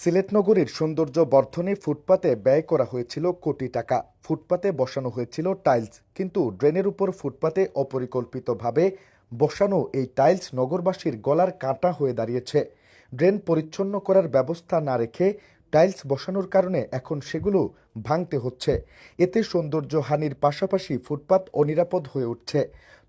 সিলেট নগরীর সৌন্দর্য বর্ধনে ফুটপাতে ব্যয় করা হয়েছিল কোটি টাকা। ফুটপাতে বসানো হয়েছিল টাইলস, কিন্তু ড্রেনের উপর ফুটপাতে অপরিকল্পিতভাবে বসানো এই টাইলস নগরবাসীর গলার কাঁটা হয়ে দাঁড়িয়েছে। ড্রেন পরিচ্ছন্ন করার ব্যবস্থা না রেখে টাইলস বসানোর কারণে এখন সেগুলো ভাঙতে হচ্ছে। এতে সৌন্দর্য হানির পাশাপাশি ফুটপাত অনিরাপদ হয়ে উঠছে।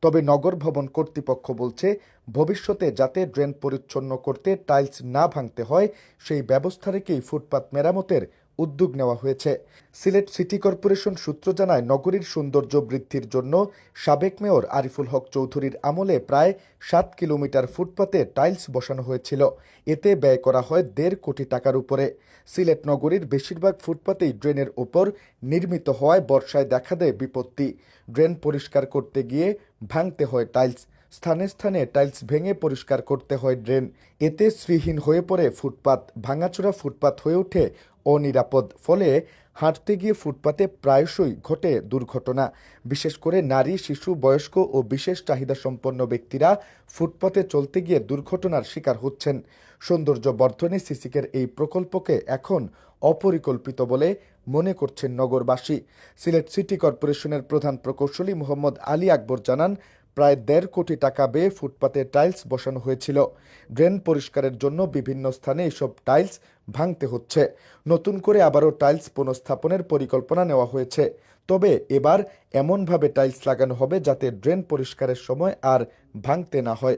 তবে নগর ভবন কর্তৃপক্ষ বলছে, ভবিষ্যতে যাতে ড্রেন পরিচ্ছন্ন করতে টাইলস না ভাঙতে হয়, সেই ব্যবস্থা রেখেই ফুটপাত মেরামতের উদ্যোগ নেওয়া হয়েছে। সিলেট সিটি কর্পোরেশন সূত্র জানায়, নগরীর সৌন্দর্য বৃদ্ধির জন্য সাবেক মেয়র আরিফুল হক চৌধুরীর আমলে প্রায় সাত কিলোমিটার ফুটপাতে টাইলস বসানো হয়েছিল। এতে ব্যয় করা হয় দেড় কোটি টাকার উপরে। সিলেট নগরীর বেশিরভাগ ফুটপাতেই ড্রেনের ওপর নির্মিত হওয়ায় বর্ষায় দেখা দেয় বিপত্তি। ড্রেন পরিষ্কার করতে গিয়ে ভাঙতে হয় টাইলস। স্থানে স্থানে টাইলস ভেঙে পরিষ্কার করতে হয় ড্রেন। এতে শ্রীহীন হয়ে পড়ে ফুটপাত। ভাঙাচোরা ফুটপাত হয়ে ওঠে অনিরাপদ ফলে হাঁটতে গিয়ে ফুটপাতে প্রায়শই ঘটে দুর্ঘটনা। বিশেষ করে নারী, শিশু, বয়স্ক ও বিশেষ চাহিদা সম্পন্ন ব্যক্তিরা ফুটপাতে চলতে গিয়ে দুর্ঘটনার শিকার হচ্ছেন। সৌন্দর্য বর্ধনে সিসিকের এই প্রকল্পকে এখন অপরিকল্পিত বলে মনে করছেন নগরবাসী। সিলেট সিটি কর্পোরেশনের প্রধান প্রকৌশলী মোহাম্মদ আলী আকবর জানান প্রায় দেড় কোটি টাকা ব্যয়ে ফুটপাতে টাইলস বসানো হয়েছিল। ড্রেন পরিষ্কারের জন্য বিভিন্ন স্থানে এসব টাইলস ভাঙতে হচ্ছে। নতুন করে আবারও টাইলস পুনঃস্থাপনের পরিকল্পনা নেওয়া হয়েছে। তবে এবার এমনভাবে টাইলস লাগানো হবে যাতে ড্রেন পরিষ্কারের সময় আর ভাঙতে না হয়।